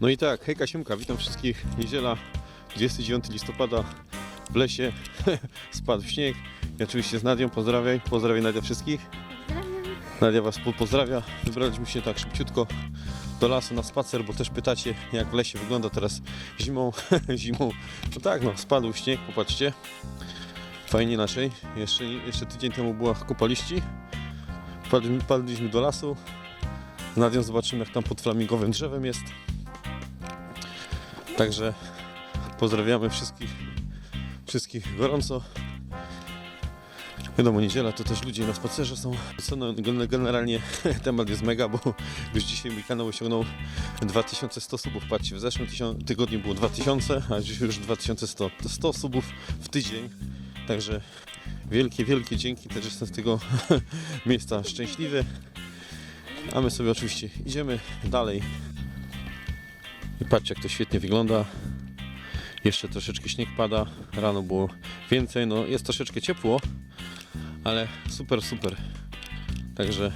No i tak, hejka Siemka, witam wszystkich. Niedziela, 29 listopada w lesie spadł śnieg. I oczywiście z Nadią, pozdrawiaj, pozdrawiaj Nadia wszystkich. Nadia Was po- pozdrawia. Wybraliśmy się tak szybciutko do lasu na spacer, bo też pytacie jak w lesie wygląda teraz zimą. zimą. No tak, no spadł śnieg, popatrzcie. Fajnie inaczej. Jeszcze, jeszcze tydzień temu była kupa liści. Wpadli- Wpadliśmy do lasu. Z Nadią zobaczymy jak tam pod flamingowym drzewem jest. Także pozdrawiamy wszystkich, wszystkich gorąco. Wiadomo, niedziela to też ludzie na spacerze są. Co, no, gen- generalnie temat jest mega, bo już dzisiaj mój kanał osiągnął 2100 subów. Patrzcie, w zeszłym tygodniu było 2000, a dziś już 2100. To 100 subów w tydzień. Także wielkie, wielkie dzięki. Też jestem z tego miejsca szczęśliwy. A my sobie oczywiście idziemy dalej. I patrzcie jak to świetnie wygląda. Jeszcze troszeczkę śnieg pada. Rano było więcej. No jest troszeczkę ciepło, ale super, super. Także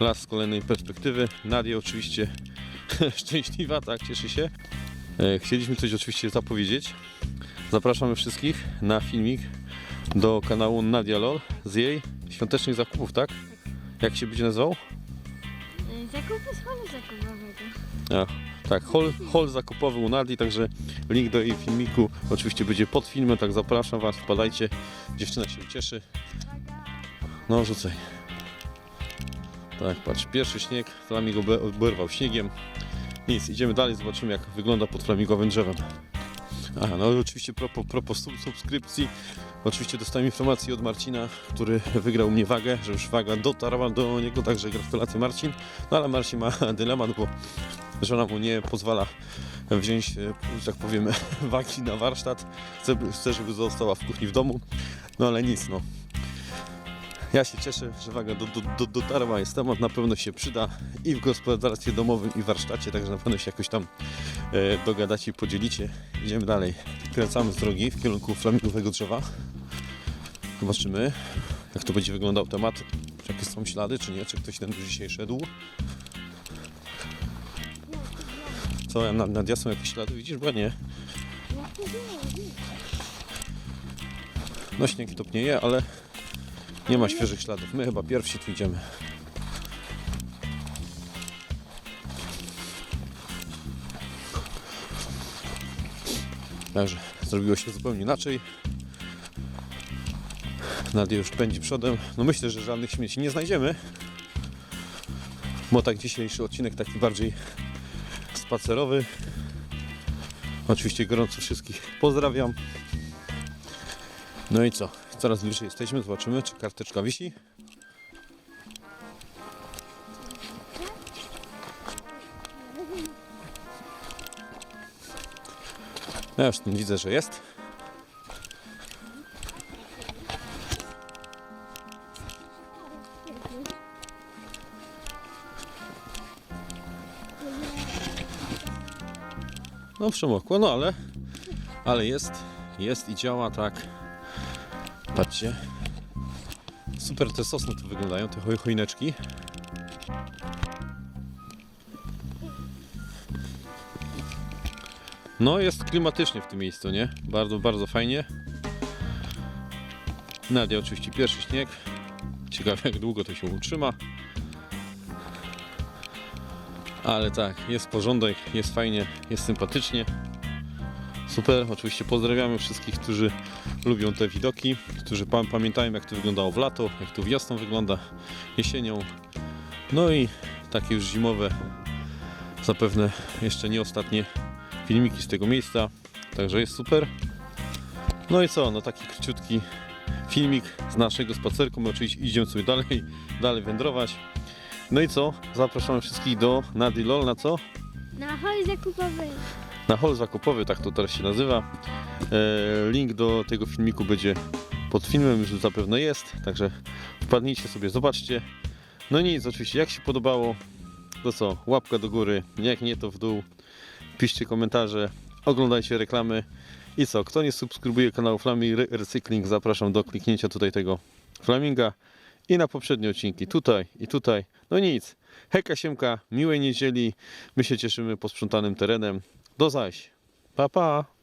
las z kolejnej perspektywy. Nadia oczywiście szczęśliwa, tak, cieszy się. E, Chcieliśmy coś oczywiście zapowiedzieć. Zapraszamy wszystkich na filmik do kanału Nadia LOL z jej świątecznych zakupów, tak? Jak się będzie nazywał? Zakupy z holu zakupowego. Tak, hol, hol zakupowy u Nadii, także link do jej filmiku oczywiście będzie pod filmem, tak zapraszam Was, wpadajcie, dziewczyna się cieszy. No, rzucaj. Tak, patrz, pierwszy śnieg, flaming obe- oberwał śniegiem. Nic, idziemy dalej, zobaczymy jak wygląda pod flamingowym drzewem. Aha, no oczywiście propos, propos sub- subskrypcji, oczywiście dostałem informację od Marcina, który wygrał mnie wagę, że już waga dotarła do niego, także gratulacje Marcin. No ale Marcin ma dylemat, bo żona mu nie pozwala wziąć, że tak powiem, wagi na warsztat. Chce, chce, żeby została w kuchni w domu. No ale nic, no. Ja się cieszę, że waga do, do, do, dotarła, jest temat, na pewno się przyda i w gospodarstwie domowym, i w warsztacie, także na pewno się jakoś tam e, dogadacie i podzielicie. Idziemy dalej. Kręcamy z drogi w kierunku flamingowego drzewa. Zobaczymy, jak to będzie wyglądał temat. Czy jakie są ślady, czy nie, czy ktoś ten dzisiaj szedł. Co, nad, nad jasną jakieś ślady widzisz? Bo nie. No śnieg topnieje, ale nie ma świeżych śladów. My chyba pierwsi tu idziemy. Także zrobiło się zupełnie inaczej. Nadia już pędzi przodem. No myślę, że żadnych śmieci nie znajdziemy. Bo tak dzisiejszy odcinek taki bardziej spacerowy. Oczywiście gorąco wszystkich pozdrawiam. No i co? Coraz bliżej jesteśmy. Zobaczymy, czy karteczka wisi. Ja już tam widzę, że jest. No przemokło, no ale ale jest, jest i działa tak. Patrzcie. Super te sosny tu wyglądają, te choj- choineczki. No jest klimatycznie w tym miejscu, nie? Bardzo, bardzo fajnie. Nadia oczywiście pierwszy śnieg. Ciekawe jak długo to się utrzyma. Ale tak, jest porządek, jest fajnie, jest sympatycznie. Super, oczywiście pozdrawiamy wszystkich, którzy lubią te widoki, którzy pa- pamiętają jak to wyglądało w lato, jak to wiosną wygląda, jesienią. No i takie już zimowe, zapewne jeszcze nie ostatnie filmiki z tego miejsca, także jest super. No i co, no taki króciutki filmik z naszego spacerku, my oczywiście idziemy sobie dalej, dalej wędrować. No i co, zapraszamy wszystkich do Nadi LOL na co? Na hol zakupowy. Na hol zakupowy, tak to teraz się nazywa. E, link do tego filmiku będzie pod filmem, już zapewne jest, także wpadnijcie sobie, zobaczcie. No nic, oczywiście, jak się podobało, to co, łapka do góry, jak nie to w dół, piszcie komentarze, oglądajcie reklamy i co, kto nie subskrybuje kanału Flaming Re- Recykling, zapraszam do kliknięcia tutaj tego flaminga i na poprzednie odcinki, tutaj i tutaj. No nic, Hejka Siemka, miłej niedzieli. My się cieszymy posprzątanym terenem. Do zaś. Pa, pa.